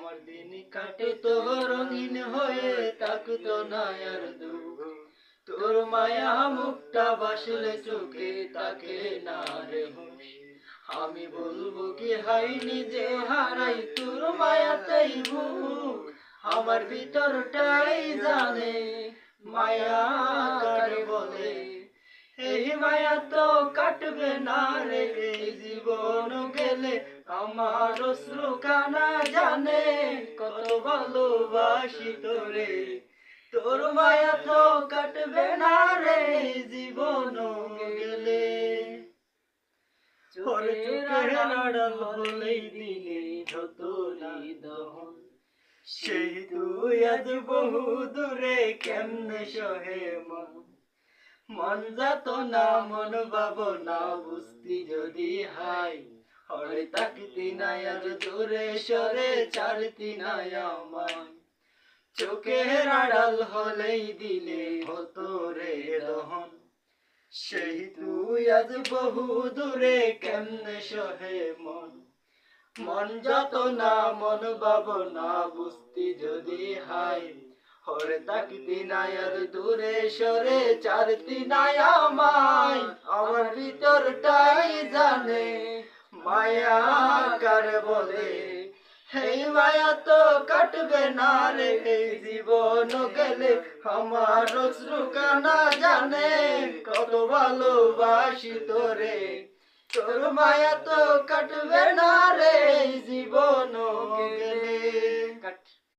আমার দিন কাটে তো রঙিন হয়ে থাকতো দুঃখ। তোর মায়া মুখটা বাসলে চোখে তাকে না রে আমি বলব কি, হাই নিজে হারাই তোর মায়াতেই মুখ আমার ভিতরটাই জানে, মায়া বলে। এই মায়া তো কাটবে না রে জীবন গেলে আমার অশ্রু কানা জানে। ভালোবাসি তোরে তোর মায়া তো কাটবে না রে জীবন গেলে। ওর চোখের আড়াল হলেই দিলে না দহন। সেই তুই আজ বহু দূরে কেমনে সহে মন? মন যাত না মন ভাবনা বুঝতি যদি হাই হরে তাকতি না আর দূরে সরে ছাড়তি না আমায়। চোখের আড়াল হলেই দিলে হতো রে দহন। সেই তুই আজ বহু দূরে কেমনে সহে মন? মন যত না মন ভাবনা, বুঝতি যদি হাই হরে তাকতি নাই আর দূরে সরে চারতি নাই আমায়। আমার ভিতরটাই জানে মায়া কার বলে। এই মায়া তো কাটবে না রে। এই জীবন গেলে আমার অশ্রু কানা জানে। কত ভালোবাসি তোরে। তোর মায়া তো কাটবে না রে।